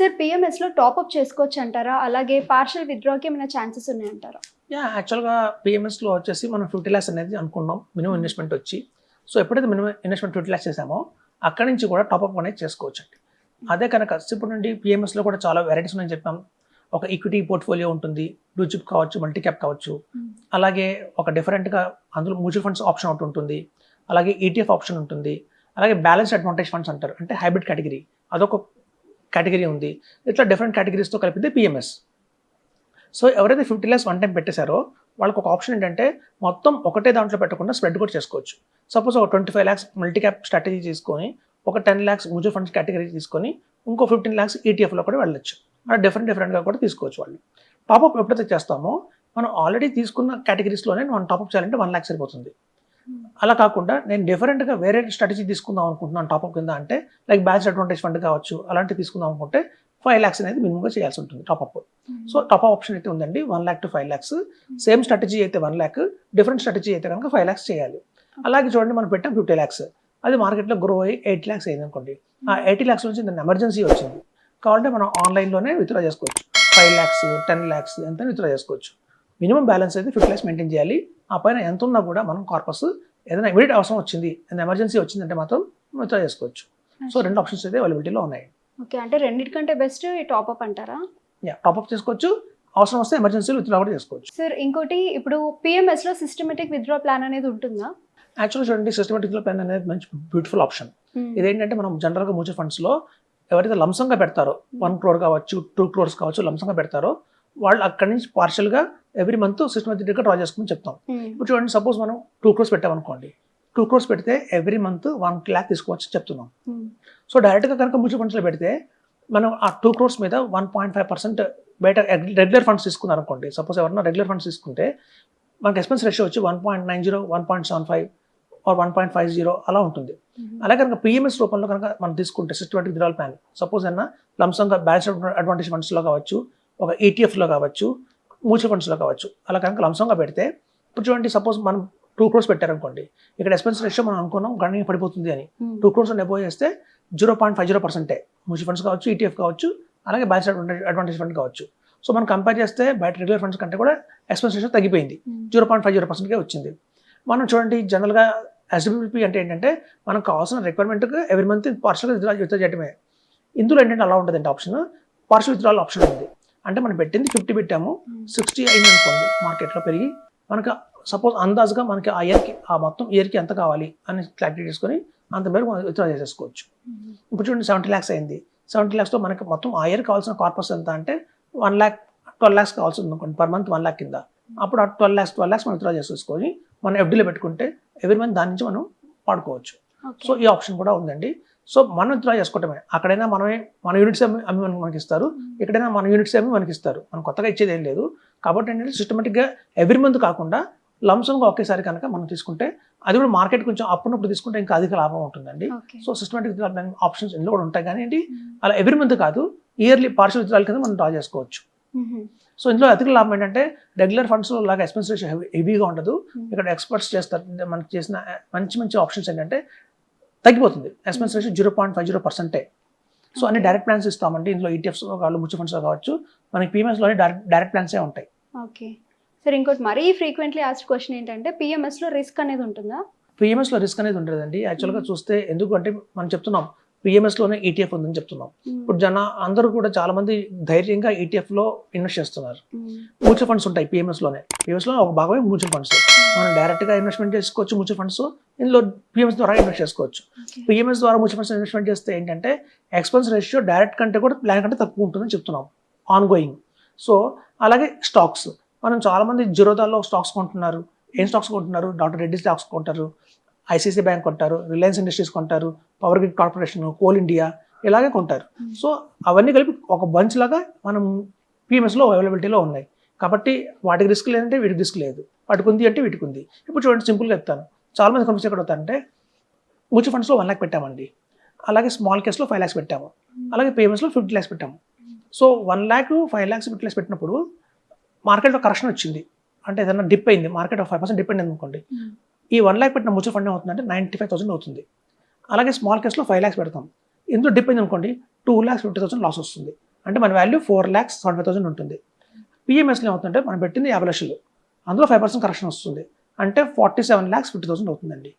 Sir పిఎంఎస్లో top-up చేసుకోవచ్చు అంటారా అలాగే పార్షల్ విత్డ్రాకి ఏమైనా ఛాన్సెస్ ఉన్నాయంటారా? యా యాక్చువల్గా పిఎంఎస్లో వచ్చేసి మనం ఫిఫ్టీ ల్యాక్స్ అనేది అనుకున్నాం మినిమం ఇన్వెస్ట్మెంట్ వచ్చి. సో ఎప్పుడైతే మినిమం ఇన్వెస్ట్మెంట్ ఫిఫ్టీ ల్యాక్స్ చేసామో అక్కడి నుంచి కూడా టాప్అప్ అనేది చేసుకోవచ్చు అండి అదే కనుక ఇప్పుడు నుండి పిఎంఎస్లో కూడా చాలా వెరైటీస్ ఉన్నాయని చెప్పాం. ఒక ఈక్విటీ పోర్ట్ఫోలియో ఉంటుంది బ్లూ చిప్ కావచ్చు మల్టీ క్యాప్ కావచ్చు అలాగే ఒక డిఫరెంట్గా అందులో మ్యూచువల్ ఫండ్స్ ఆప్షన్ ఒకటి ఉంటుంది. అలాగే ఈటీఎఫ్ ఆప్షన్ ఉంటుంది. అలాగే బ్యాలెన్స్ అడ్వాంటేజ్ ఫండ్స్ అంటారు. అంటే హైబ్రిడ్ కేటగిరీ అదొక కేటగిరీ ఉంది. ఇట్లా డిఫరెంట్ కేటగిరీస్తో కలిపితే పిఎంఎస్ సో ఎవరైతే ఫిఫ్టీ ల్యాక్స్ వన్ టైం పెట్టేశారో వాళ్ళకి ఒక ఆప్షన్ ఏంటంటే మొత్తం ఒకటే దాంట్లో పెట్టకుండా స్ప్రెడ్ కూడా చేసుకోవచ్చు. సపోజ్ ఒక twenty five lakhs multi cap strategy తీసుకొని ఒక ten lakhs mutual funds category తీసుకొని ఇంకో ఫిఫ్టీన్ ల్యాక్స్ ఈటీఎఫ్లో కూడా వెళ్ళొచ్చు. అలా డిఫరెంట్ డిఫరెంట్గా కూడా తీసుకోవచ్చు వాళ్ళు. టాప్అప్ ఎప్పుడైతే చేస్తామో మనం ఆల్రెడీ తీసుకున్న కేటగిరీస్లోనే మనం టాప్అప్ చేయాలంటే వన్ ల్యాక్ సరిపోతుంది. అలా కాకుండా నేను డిఫరెంట్గా వేరే స్ట్రాటజీ తీసుకుందాం అనుకుంటున్నాను టాప్అప్ కింద అంటే లైక్ బ్యాచ్ అడ్వాంటేజ్ ఫండ్ కావచ్చు అలాంటివి తీసుకుందాం అనుకుంటే ఫైవ్ ల్యాక్స్ అనేది మినిమంగా చేయాల్సి ఉంటుంది టాప్అప్ సో టాప్అప్ ఆప్షన్ అయితే ఉందండి one lakh to five lakhs same strategy అయితే వన్ ల్యాక్ డిఫరెంట్ స్ట్రాటజీ అయితే కనుక ఫైవ్ ల్యాక్స్ చేయాలి. అలాగే చూడండి మనం పెట్టాం ఫిఫ్టీ ల్యాక్స్ అది మార్కెట్లో గ్రో అయ్యి ఎయిట్ ల్యాక్స్ అయింది అనుకోండి. ఆ ఎయిటీ ల్యాక్స్ నుంచి దాన్ని ఎమర్జెన్సీ వచ్చింది. కావాలంటే మనం ఆన్లైన్లోనే విత్డ్రా చేసుకోవచ్చు. ఫైవ్ ల్యాక్స్ టెన్ ల్యాక్స్ ఎంత విత్డ్రా చేసుకోవచ్చు. మినిమం బ్యాలెన్స్ అయితే ఫిఫ్టీ ల్యాక్స్ మెయింటైన్ చేయాలి. ఆ పైన ఎంత ఉన్నా కూడా మనం కార్పస్ ఏదైనా ఇమీడియట్ అవసరం వచ్చింది ఏదైనా ఎమర్జెన్సీ వచ్చిందంటే మాత్రం విత్డ్రా చేసుకోవచ్చు. సో రెండు ఆప్షన్స్ అయితే అవైలబిలిటీలో ఉన్నాయి. ఓకే అంటే రెండింటికంటే బెస్ట్ ఈ టాప్అప్ అంటారా? యా టాప్అప్ చేసుకోవచ్చు అవసరం వస్తే ఎమర్జెన్సీలో విత్డ్రా కూడా చేసుకోవచ్చు. సార్ ఇంకోటి ఇప్పుడు పిఎంఎస్లో సిస్టమేటిక్ విత్డ్రా ప్లాన్ అనేది ఉంటుందా? యాక్చువల్గా చూడండి సిస్టమేటిక్లో ప్లాన్ అనేది మంచి బ్యూటిఫుల్ ఆప్షన్ ఇదేంటంటే మనం జనరల్గా మ్యూచువల్ ఫండ్స్లో ఎవరైతే లంసంగా పెడతారో వన్ క్రోర్ కావచ్చు టూ క్రోర్స్ కావచ్చు లంసంగా పెడతారో వాళ్ళు అక్కడి నుంచి పార్షల్గా ఎవ్రీ మంత్ సిస్టమేటిక్గా డ్రా చేసుకుని చెప్తాం. ఇప్పుడు చూడండి సపోజ్ మనం టూ క్రోర్స్ పెట్టామనుకోండి. టూ క్రోర్స్ పెడితే ఎవ్రీ మంత్ వన్ ల్యాక్ తీసుకోవచ్చు చెప్తున్నాం. సో డైరెక్ట్గా కనుక మ్యూచువల్ ఫండ్స్లో పెడితే మనం ఆ టూ క్రోర్స్ మీద వన్ పాయింట్ ఫైవ్ పర్సెంట్ బయట రెగ్యులర్ ఫండ్స్ తీసుకున్నారు అనుకోండి సపోజ్ ఎవరన్నా రెగ్యులర్ ఫండ్స్ తీసుకుంటే మనకి ఎక్స్పెన్స్ రేషియో వచ్చి one point nine zero one point seven five or one point five zero అలా ఉంటుంది. అలా కనుక పిఎంఎస్ రూపంలో కనుక మనం తీసుకుంటే సిస్టమేటిక్ విత్డ్రాల్ ప్లాన్ సపోజ్ అన్న లంసంగా బ్యాలెన్స్ అడ్వాంటేజ్ ఫండ్స్లో కావచ్చు ఒక ఈటీఎఫ్లో కావచ్చు మ్యూచువల్ ఫండ్స్లో కావచ్చు. అలా కనుక లంసంగా పెడితే ఇప్పుడు చూడండి సపోజ్ మనం టూ క్రోర్స్ పెట్టారనుకోండి ఇక్కడ ఎక్స్పెన్స్ రేషియో మనం అనుకున్నాం గణనీయ పడిపోతుంది అని. టూ క్రోర్స్ డెబో చేస్తే జీరో పాయింట్ ఫైవ్ జీరో పర్సెంటే మ్యూచువల్ ఫండ్స్ కావచ్చు ఈటీఎఫ్ కావచ్చు అలాగే బ్యాలెన్స్ అడ్వాంటేజ్ ఫండ్ కావచ్చు. సో మనం కంపేర్ చేస్తే బయట రెగ్యులర్ ఫండ్స్ కంటే కూడా ఎక్స్పెన్స్ రేషియో తగ్గిపోయింది. జీరో పాయింట్ ఫైవ్ జీరో పర్సెంట్గా వచ్చింది. మనం చూడండి జనరల్గా ఎస్డబ్ల్యూపీ అంటే ఏంటంటే మనకు కావాల్సిన రిక్వైర్మెంట్కి ఎవ్రీ మంత్ పార్షల్ విత్డ్రా చేయడమే ఇందులో ఏంటంటే అలా ఉంటుందండి ఆప్షన్ పార్షల్ విత్డ్రాల్ ఆప్షన్ ఉంది. అంటే మనం పెట్టింది ఫిఫ్టీ పెట్టాము సిక్స్టీ అయింది అనుకోండి మార్కెట్లో పెరిగి మనకు సపోజ్ అందాజుగా మనకి ఆ ఇయర్కి ఆ మొత్తం ఇయర్కి ఎంత కావాలి అని క్లారిటీ తీసుకొని అంత మేరకు మనం విత్డ్రా చేసేసుకోవచ్చు. ఇప్పుడు చూడండి సెవెంటీ ల్యాక్స్ అయింది. సెవెంటీ ల్యాక్స్లో మనకి మొత్తం ఆ ఇయర్ కావాల్సిన కార్పస్ ఎంత అంటే వన్ ల్యాక్ ట్వెల్వ్ ల్యాక్స్ కావాల్సి ఉంది అనుకోండి పర్ మంత్ వన్ ల్యాక్ కింద అప్పుడు ఆ ట్వెల్వ్ ల్యాక్స్ ట్వెల్వ్ ల్యాక్స్ మనం విత్డ్రా చేసేసుకొని మనం ఎఫ్డీలో పెట్టుకుంటే ఎవ్రీ మంత్ దాని నుంచి మనం వాడుకోవచ్చు. సో ఈ ఆప్షన్ కూడా ఉందండి. సో మనం విత్డ్రా చేసుకోవటమే. అక్కడైనా మనమే మన యూనిట్స్ అమ్మి అమ్మి మనకి ఇస్తారు ఇక్కడైనా మన యూనిట్స్ అమ్మి మనకి ఇస్తారు మనం కొత్తగా ఇచ్చేది ఏం లేదు. కాబట్టి ఏంటంటే సిస్టమేటిక్గా ఎవ్రీ మంత్ కాకుండా లంసంగా ఒకేసారి కనుక మనం తీసుకుంటే అది కూడా మార్కెట్ కొంచెం అప్పుడప్పుడు తీసుకుంటే ఇంకా అధిక లాభం ఉంటుందండి. సో సిస్టమేటిక్ ఆప్షన్స్ ఇందులో కూడా ఉంటాయి. కానీ ఏంటి? అలా ఎవ్రీ మంత్ కాదు ఇయర్లీ పార్షల్ విత్డ్రాల్ కింద మనం డ్రా చేసుకోవచ్చు. సో ఇందులో అధిక లాభం ఏంటంటే రెగ్యులర్ ఫండ్స్ లాగా ఎక్స్పెన్స్ రేషియో హెవీగా ఉండదు. ఇక్కడ ఎక్స్పర్ట్స్ చేస్తారు. మనకి చేసిన మంచి మంచి ఆప్షన్స్ ఏంటంటే తగ్గిపోతుంది. Expense ratio zero point five zero పర్సెంటే సో అన్ని డైరెక్ట్ ప్లాన్స్ ఇస్తామండి. ఇందులో E ఈటీఎఫ్స్ కావాలి మ్యూచువల్ ఫండ్స్ కావచ్చు మనకి పీఎంఎస్లోనే డైరెక్ట్ డైరెక్ట్ ప్లాన్సే ఉంటాయి. ఓకే సార్ ఇంకోటి మరీ ఫ్రీక్వెంట్లీ ఆస్ట్ క్వశ్చన్ ఏంటంటే పిఎంఎస్లో రిస్క్ అనేది ఉంటుందా? పిఎంఎస్లో రిస్క్ అనేది ఉంటుందండి యాక్చువల్గా చూస్తే ఎందుకు అంటే మనం చెప్తున్నాం పిఎంఎస్లోనే ఈటీఎఫ్ ఉందని చెప్తున్నాం. ఇప్పుడు జన అందరూ కూడా చాలా మంది ధైర్యంగా ETF లో ఇన్వెస్ట్ చేస్తున్నారు. మ్యూచువల్ ఫండ్స్ ఉంటాయి PMS లోనే. PMS లో ఒక భాగమే మ్యూచువల్ ఫండ్స్ మనం డైరెక్ట్గా ఇన్వెస్ట్మెంట్ చేసుకోవచ్చు మ్యూచువల్ ఫండ్స్ ఇందులో పిఎంఎస్ ద్వారా ఇన్వెస్ట్ చేసుకోవచ్చు. పిఎంఎస్ ద్వారా మ్యూచువల్ ఫండ్స్ ఇన్వెస్ట్మెంట్ చేస్తే ఏంటంటే ఎక్స్పెన్స్ రేషియో డైరెక్ట్ కంటే కూడా ప్లాన్ కంటే తక్కువ ఉంటుందని చెప్తున్నాం ఆన్ గోయింగ్ సో అలాగే స్టాక్స్. మనం చాలా మంది జిరోదాలో స్టాక్స్ కొంటున్నారు. ఏం స్టాక్స్ కొంటున్నారు? డాక్టర్ రెడ్డి స్టాక్స్ కొంటారు ఐసీసీ బ్యాంక్ కొంటారు రిలయన్స్ ఇండస్ట్రీస్ కొంటారు power grid corporation coal India ఇలాగే కొంటారు. సో అవన్నీ కలిపి ఒక బంచ్ లాగా మనం పిఎంఎస్లో అవైలబిలిటీలో ఉన్నాయి. కాబట్టి వాటికి రిస్క్ లేదంటే వీటికి రిస్క్ లేదు. వాటికి ఉంది అంటే వీటికి ఉంది. ఇప్పుడు చూడండి సింపుల్గా చెప్తాను. చాలా మంది కన్ఫ్యూజ్ ఎక్కడ అవుతారంటే మ్యూచువల్ ఫండ్స్లో వన్ ల్యాక్ పెట్టామండి. అలాగే స్మాల్ కేస్లో ఫైవ్ ల్యాక్స్ పెట్టాము. అలాగే పేమెంట్స్లో ఫిఫ్టీ ల్యాక్స్ పెట్టాము. So one lakh five lakhs fifty lakhs పెట్టినప్పుడు మార్కెట్లో కరెక్షన్ వచ్చింది. అంటే ఏదైనా డిప్ అయింది మార్కెట్ ఫైవ్ పర్సెంట్ డిప్ అయింది అనుకోండి. ఈ వన్ ల్యాక్ పెట్టిన మ్యూచువల్ ఫండ్ ఏమవుతుందంటే నైంటీ ఫైవ్ థౌసండ్ అవుతుంది. అలాగే స్మాల్ కేస్లో ఫైవ్ ల్యాక్స్ పెడతాం. ఇందులో డిప్ అయింది అనుకోండి two lakhs fifty thousand loss వస్తుంది. అంటే మన value four lakhs seventy five thousand ఉంటుంది. పిఎంఎస్లో ఏమవుతుందంటే మనం పెట్టింది యాభై లక్షలు. అందులో ఫైవ్ పర్సెంట్ కరెక్షన్ వస్తుంది. అంటే forty seven lakhs fifty thousand అవుతుందండి.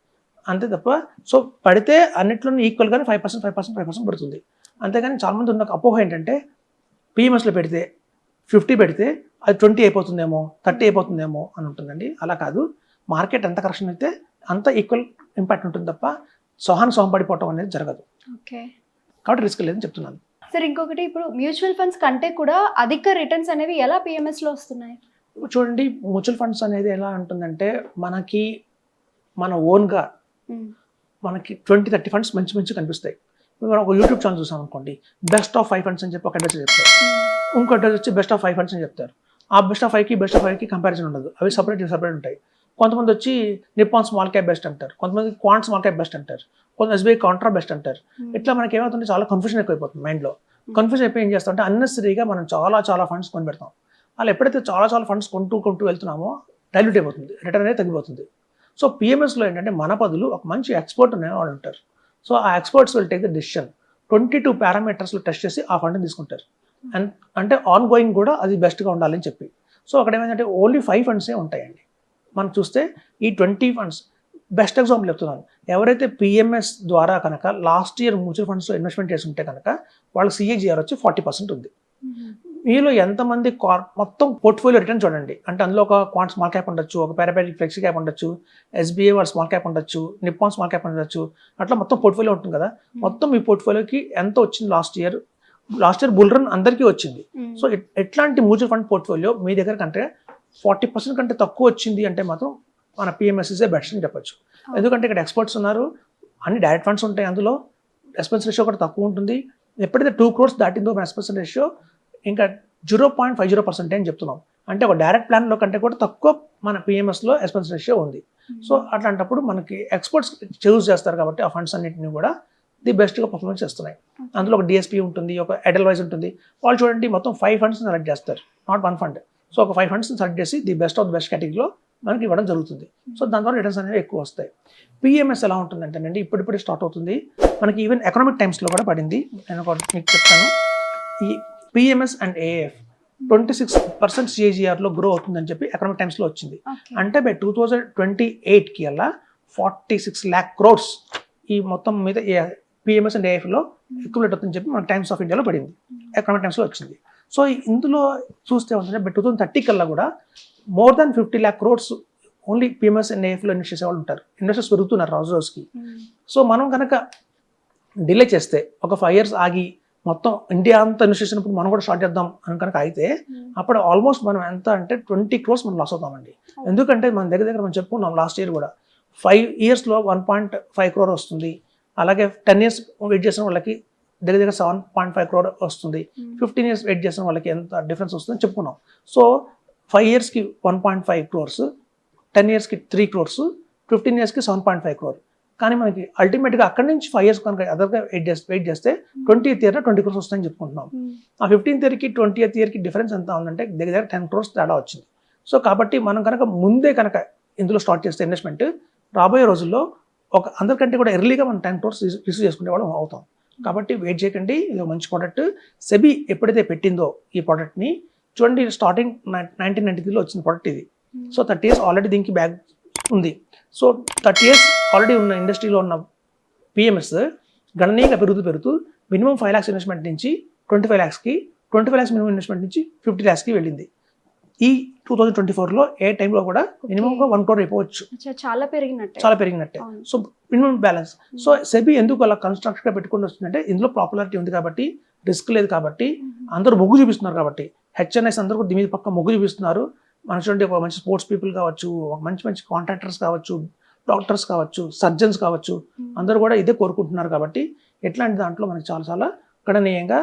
అంతే తప్ప సో పడితే అన్నింటిలో ఈక్వల్గానే five percent five percent five percent పడుతుంది. అంతేగాని చాలామంది ఉన్న ఒక అపోహ ఏంటంటే పిఎంఎస్లో పెడితే ఫిఫ్టీ పెడితే అది ట్వంటీ అయిపోతుందేమో థర్టీ అయిపోతుందేమో అని ఉంటుందండి. అలా కాదు. మార్కెట్ ఎంత కరెక్షన్ అయితే అంత ఈక్వల్ ఇంపాక్ట్ ఉంటుంది తప్ప సోహాన్ సోహం పడిపోవటం అనేది జరగదు. ఓకే. కాబట్టి రిస్క్ లేదని చెప్తున్నాను. సార్ ఇంకొకటి ఇప్పుడు మ్యూచువల్ ఫండ్స్ కంటే కూడా అధిక రిటర్న్స్ అనేవి ఎలా PMS లో వస్తున్నాయి? చూడండి మ్యూచువల్ ఫండ్స్ అనేది ఎలా ఉంటుందంటే మనకి మన ఓన్గా మనకి ట్వంటీ థర్టీ ఫండ్స్ మంచి మంచి కనిపిస్తాయి. మనం ఒక యూట్యూబ్ ఛానల్ చూసాం అనుకోండి బెస్ట్ ఆఫ్ ఫైవ్ ఫండ్స్ అని చెప్పి ఒక అడ్రస్ చెప్తారు. ఇంకో అడ్రస్ వచ్చి బెస్ట్ ఆఫ్ ఫైవ్ ఫండ్స్ అని చెప్తారు. ఆ బెస్ట్ ఆఫ్ ఫైవ్కి బెస్ట్ ఆఫ్ ఫైవ్కి కంపారిజన్ ఉండదు. అవి సపరేట్ సపరేట్ ఉంటాయి. కొంతమంది వచ్చి నిప్పాన్ స్మాల్ క్యాప్ బెస్ట్ అంటారు. కొంతమంది క్వాంట్ స్మాల్ క్యాప్ బెస్ట్ అంటారు. కొంత ఎస్బీఐ కాంట్రా బెస్ట్ అంటారు. ఇట్లా మనకి ఏమవుతుంది చాలా కన్ఫ్యూజన్ ఎక్కువైపోతుంది మైండ్లో కన్ఫ్యూజన్ అయిపోయి ఏం చేస్తాం అంటే అన్నెసరీగా మనం చాలా చాలా ఫండ్స్ కొని పెడతాం అలా ఎప్పుడైతే చాలా చాలా ఫండ్స్ కొంటూ కొంటూ వెళ్తున్నామో డైల్యూట్ అయిపోతుంది. రిటర్న్ అనేది తగ్గిపోతుంది. సో పిఎంఎస్లో ఏంటంటే మన బదులు ఒక మంచి ఎక్స్పర్ట్ అనే వాళ్ళు ఉంటారు. సో ఆ experts will take the decision twenty two పారామీటర్స్లో test చేసి ఆ ఫండ్ని తీసుకుంటారు. అండ్ అంటే ఆన్ గోయింగ్ కూడా అది బెస్ట్గా ఉండాలని చెప్పి. సో అక్కడ ఏమైందంటే ఓన్లీ ఫైవ్ ఫండ్సే ఉంటాయండి. మనం చూస్తే ఈ ట్వంటీ ఫండ్స్ బెస్ట్ ఎగ్జాంపుల్ చెప్తున్నాను. ఎవరైతే పిఎంఎస్ ద్వారా కనుక లాస్ట్ ఇయర్ మ్యూచువల్ ఫండ్స్లో ఇన్వెస్ట్మెంట్ చేసి ఉంటే కనుక వాళ్ళకి సిఏజిఆర్ వచ్చి ఫార్టీ పర్సెంట్ ఉంది. మీలో ఎంతమంది కార్ మొత్తం పోర్ట్ఫోలియో రిటర్న్ చూడండి. అంటే అందులో ఒక క్వాంట్ స్మాల్ క్యాప్ ఉండొచ్చు ఒక పారాపాటిక్ ఫ్లెక్సీ క్యాప్ ఉండొచ్చు ఎస్బీఐ వాళ్ళ స్మాల్ క్యాప్ ఉండొచ్చు నిప్పాన్ స్మాల్ క్యాప్ ఉండొచ్చు అట్లా మొత్తం పోర్ట్ఫోలియో ఉంటుంది కదా. మొత్తం మీ పోర్ట్ఫోలియోకి ఎంత వచ్చింది last year? Last year bull run అందరికీ వచ్చింది. సో ఎట్- ఎట్లాంటి మ్యూచువల్ ఫండ్ పోర్ట్ఫోలియో మీ దగ్గర కంటే ఫార్టీ పర్సెంట్ కంటే తక్కువ వచ్చింది అంటే మాత్రం మన పిఎంఎస్ఎస్ఏ బెస్ట్ అని చెప్పొచ్చు. ఎందుకంటే ఇక్కడ ఎక్స్పర్ట్స్ ఉన్నారు అన్ని డైరెక్ట్ ఫండ్స్ ఉంటాయి అందులో. ఎక్స్పెన్స్ రేషియో కూడా తక్కువ ఉంటుంది. ఎప్పుడైతే టూ క్రోర్స్ దాటిందో మన ఎక్స్పెన్స్ రేషియో ఇంకా zero point five zero percent అని చెప్తున్నాం. అంటే ఒక డైరెక్ట్ ప్లాన్లో కంటే కూడా తక్కువ మన పిఎంఎస్లో ఎక్స్పెన్స్ రేషియో ఉంది. సో అట్లాంటప్పుడు మనకి ఎక్స్పర్ట్స్ చూస్ చేస్తారు కాబట్టి ఆ ఫండ్స్ అన్నింటిని కూడా ది బెస్ట్గా పర్ఫార్మెన్స్ చేస్తున్నాయి. అందులో ఒక డిఎస్పీ ఉంటుంది ఒక ఎడల్ వైజ్ ఉంటుంది. వాళ్ళు చూడండి మొత్తం ఫైవ్ ఫండ్స్ సెలెక్ట్ చేస్తారు. నాట్ వన్ ఫండ్ సో ఒక ఫైవ్ ఫండ్స్ సెలెక్ట్ చేసి the best of the best కేటగిరీలో మనకి ఇవ్వడం జరుగుతుంది. సో దాని ద్వారా రిటర్న్స్ అనేవి ఎక్కువ వస్తాయి. పిఎంఎస్ ఎలా ఉంటుందంటేనండి ఇప్పుడిప్పుడే స్టార్ట్ అవుతుంది. మనకి ఈవెన్ ఎకనామిక్ టైమ్స్లో కూడా పడింది. నేను ఒక మీకు చెప్తాను. ఈ PMS and AF twenty six percent సిఏజిఆర్లో grow అవుతుందని చెప్పి ఎకనామిక్ టైమ్స్లో వచ్చింది. అంటే బై టూ థౌజండ్ ట్వంటీ ఎయిట్కి అలా ఫార్టీ సిక్స్ ల్యాక్ క్రోర్స్ ఈ మొత్తం మీద పిఎంఎస్ అండ్ ఏఎఫ్లో ఎక్యులేట్ అవుతుందని చెప్పి మన టైమ్స్ ఆఫ్ ఇండియాలో పడింది. ఎకనామిక్ టైమ్స్లో వచ్చింది. సో ఇందులో చూస్తే ఉంటుందంటే బై టూ థౌసండ్ థర్టీ కల్లా కూడా more than fifty lakh crores only PMS and ఏఎఫ్లో invest చేసే వాళ్ళు ఉంటారు. ఇన్వెస్టర్స్ పెరుగుతున్నారు రోజు రోజుకి సో మనం కనుక డిలే చేస్తే ఒక ఫైవ్ ఇయర్స్ ఆగి మొత్తం ఇండియా అంతా ఇన్వెస్ట్ చేసినప్పుడు మనం కూడా స్టార్ట్ చేద్దాం అని కనుక అయితే అప్పుడు ఆల్మోస్ట్ మనం ఎంత అంటే ట్వంటీ క్రోర్స్ మనం లాస్ అవుతామండి. ఎందుకంటే మన దగ్గర దగ్గర మనం చెప్పుకున్నాం లాస్ట్ ఇయర్ కూడా ఫైవ్ ఇయర్స్లో వన్ పాయింట్ ఫైవ్ క్రోర్ వస్తుంది. అలాగే టెన్ ఇయర్స్ వెయిట్ చేసిన వాళ్ళకి దగ్గర దగ్గర సెవెన్ పాయింట్ ఫైవ్ క్రోర్ వస్తుంది. ఫిఫ్టీన్ ఇయర్స్ వెయిట్ చేసిన వాళ్ళకి ఎంత డిఫరెన్స్ వస్తుందని చెప్పుకున్నాం సో ఫైవ్ ఇయర్స్కి one point five crores ten ఇయర్స్కి త్రీ క్రోర్స్ ఫిఫ్టీన్ ఇయర్స్కి సెవెన్ పాయింట్ ఫైవ్ క్రోర్ కానీ మనకి అల్టిమేట్గా అక్కడి నుంచి ఫైవ్ ఇయర్స్ కనుక అదర్గా వెయిట్ చేస్తే వెయిట్ చేస్తే twenty eighth year twenty crores వస్తాయని చెప్పుకుంటున్నాం. ఆ ఫిఫ్టీన్త్ ఇయర్కి ట్వంటీ ఎయిత్ ఇయర్కి డిఫరెన్స్ ఎంత ఉందంటే దగ్గర దగ్గర టెన్ క్రోర్స్ తేడా వచ్చింది. సో కాబట్టి మనం కనుక ముందే కనుక ఇందులో స్టార్ట్ చేస్తే ఇన్వెస్ట్మెంట్ రాబోయే రోజుల్లో ఒక అందరికంటే కూడా ఎర్లీగా మనం టెన్ క్రోర్స్ రిసీవ్ చేసుకునే వాళ్ళం అవుతాం. కాబట్టి వెయిట్ చేయకండి. ఇది ఒక మంచి ప్రోడక్ట్ సెబీ ఎప్పుడైతే పెట్టిందో ఈ ప్రోడక్ట్ని చూడండి స్టార్టింగ్ నైన్టీన్ నైన్టీ త్రీలో వచ్చిన ప్రోడక్ట్ ఇది. సో థర్టీ ఇయర్స్ ఆల్రెడీ దీనికి బ్యాగ్ ఉంది. సో థర్టీ ఇయర్స్ ఆల్రెడీ ఉన్న ఇండస్ట్రీలో ఉన్న పిఎంఎస్ గణనీయంగా పెరుగుతూ పెరుగుతూ మినిమం ఫైవ్ ల్యాక్స్ ఇన్వెస్ట్మెంట్ నుంచి twenty five ల్యాక్స్కి twenty five lakhs minimum investment నుంచి ఫిఫ్టీ ల్యాక్స్కి వెళ్ళింది. ఈ టూ థౌజండ్ ట్వంటీ ఫోర్లో ఏ టైంలో కూడా మినిమంగా వన్ క్రోర్ అయిపోవచ్చు. చాలా పెరిగినట్టే. చాలా పెరిగినట్టే. So minimum balance so SEBI ఎందుకు అలా కన్స్ట్రక్ట్గా పెట్టుకుని వస్తుందంటే ఇందులో పాపులారిటీ ఉంది కాబట్టి రిస్క్ లేదు కాబట్టి అందరూ మొగ్గు చూపిస్తున్నారు కాబట్టి. హెచ్ఎన్ఎస్ అందరూ కూడా దీని మీద పక్క మొగ్గు చూపిస్తున్నారు. మన చూడండి ఒక మంచి స్పోర్ట్స్ పీపుల్ కావచ్చు ఒక మంచి మంచి కాంట్రాక్టర్స్ కావచ్చు డాక్టర్స్ కావచ్చు సర్జన్స్ కావచ్చు. అందరూ కూడా ఇదే కోరుకుంటున్నారు కాబట్టి ఎట్లాంటి దాంట్లో మనకి చాలా చాలా గణనీయంగా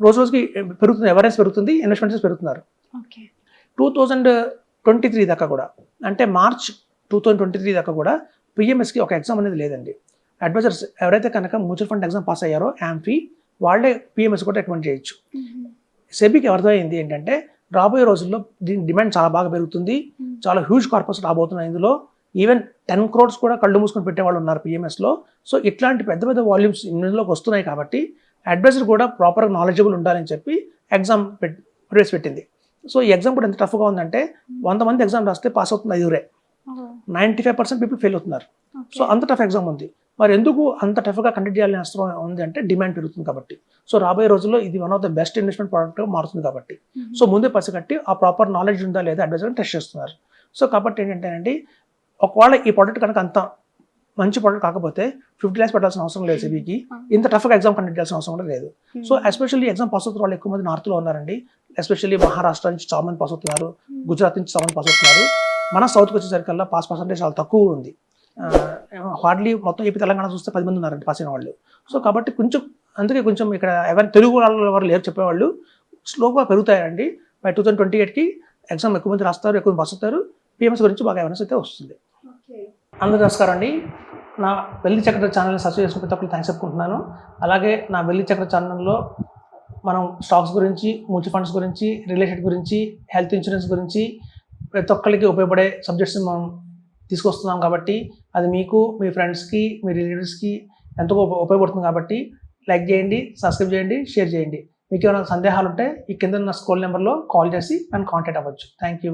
రోజు రోజుకి పెరుగుతుంది అవేర్నెస్ పెరుగుతుంది ఇన్వెస్ట్మెంట్స్ పెరుగుతున్నారు. టూ థౌజండ్ ట్వంటీ త్రీ దాకా కూడా అంటే March two thousand twenty three దాకా కూడా పిఎంఎస్కి ఒక ఎగ్జామ్ అనేది లేదండి. అడ్వైజర్స్ ఎవరైతే కనుక మ్యూచువల్ ఫండ్ ఎగ్జామ్ పాస్ అయ్యారో యాంఫీ వాళ్ళే పిఎంఎస్ కూడా రికమెండ్ చేయొచ్చు. సెబీకి అర్థమైంది ఏంటంటే రాబోయే రోజుల్లో దీని డిమాండ్ చాలా బాగా పెరుగుతుంది. చాలా హ్యూజ్ కార్పొరేట్స్ రాబోతున్నాయి ఇందులో. ఈవెన్ టెన్ క్రోడ్స్ కూడా కళ్ళు మూసుకొని పెట్టేవాళ్ళు ఉన్నారు పిఎంఎస్లో. సో ఇట్లాంటి పెద్ద పెద్ద వాల్యూమ్స్ ఇందులోకి వస్తున్నాయి కాబట్టి అడ్వైజర్ కూడా ప్రాపర్గా నాలెడ్జబుల్ ఉండాలని చెప్పి ఎగ్జామ్ పెట్ ప్రవేశపెట్టింది. సో ఈ ఎగ్జామ్ కూడా ఎంత టఫ్గా ఉందంటే వంద మంది ఎగ్జామ్ రాస్తే పాస్ అవుతుంది ఐదుగురే. Ninety five percent people fail అవుతున్నారు సో అంత టఫ్ ఎగ్జామ్ ఉంది. మరి ఎందుకు అంత టఫ్గా కండక్ట్ చేయాలని అవసరం ఉంది అంటే డిమాండ్ పెరుగుతుంది కాబట్టి. సో రాబోయే రోజుల్లో ఇది one of the best investment ప్రోడక్ట్గా మారుతుంది కాబట్టి. సో ముందే పసిగట్టి ఆ ప్రాపర్ నాలెడ్జ్ ఉందా లేదా అడ్వైజర్ టెస్ట్ చేస్తున్నారు. సో కాబట్టి ఏంటంటేనండి ఒకవేళ ఈ ప్రోడక్ట్ కనుక అంత మంచి ప్రోడక్ట్ కాకపోతే ఫిఫ్టీ ల్యాక్స్ పెట్టాల్సిన అవసరం లేదు సిబికి ఇంత టఫ్గా ఎగ్జామ్ కండక్ట్ చేయాల్సిన అవసరం కూడా లేదు. సో ఎస్పెషల్లీ ఎగ్జామ్ పాస్ అవుతున్న వాళ్ళు ఎక్కువ మంది నార్త్లో ఉన్నారండి. ఎస్పెషల్లీ మహారాష్ట్ర నుంచి చాలా మంది పాస్ అవుతున్నారు. గుజరాత్ నుంచి చాలా మంది పాస్ అవుతున్నారు. మన సౌత్కి వచ్చేసరికల్లా పాస్ పర్సంటేజ్ చాలా తక్కువ ఉంది. హార్డ్లీ మొత్తం ఏపీ తెలంగాణ చూస్తే పది మంది ఉన్నారండి పాస్ అయిన వాళ్ళు. సో కాబట్టి కొంచెం అందుకే కొంచెం ఇక్కడ ఎవరి తెలుగు వాళ్ళు ఎవరు లేరు చెప్పేవాళ్ళు స్లోగా పెరుగుతాయండి. బై టూ థౌసండ్ ట్వంటీ ఎయిట్కి ఎగ్జామ్ ఎక్కువ మంది రాస్తారు ఎక్కువ మంది పాస్ అవుతారు. పిఎంఎస్ గురించి బాగా అవేర్నెస్ అయితే వస్తుంది. అందరూ నమస్కారం అండి. నా వెల్లి చక్ర ఛానల్ని సబ్స్క్రైబ్ చేసుకుని ప్రతి ఒక్కరు థ్యాంక్స్ చెప్పుకుంటున్నాను. అలాగే నా వెల్లి చక్ర ఛానల్లో మనం స్టాక్స్ గురించి మ్యూచువల్ ఫండ్స్ గురించి రిలేటెడ్ గురించి హెల్త్ ఇన్సూరెన్స్ గురించి ప్రతి ఒక్కరికి ఉపయోగపడే సబ్జెక్ట్స్ని మనం తీసుకొస్తున్నాం కాబట్టి అది మీకు మీ ఫ్రెండ్స్కి మీ రిలేటివ్స్కి ఎంతో ఉప- ఉపయోగపడుతుంది కాబట్టి లైక్ చేయండి సబ్స్క్రైబ్ చేయండి షేర్ చేయండి. మీకు ఏమైనా సందేహాలు ఉంటే ఈ కింద ఉన్న స్కూల్ నెంబర్లో కాల్ చేసి నన్ను కాంటాక్ట్ అవ్వచ్చు. Thank you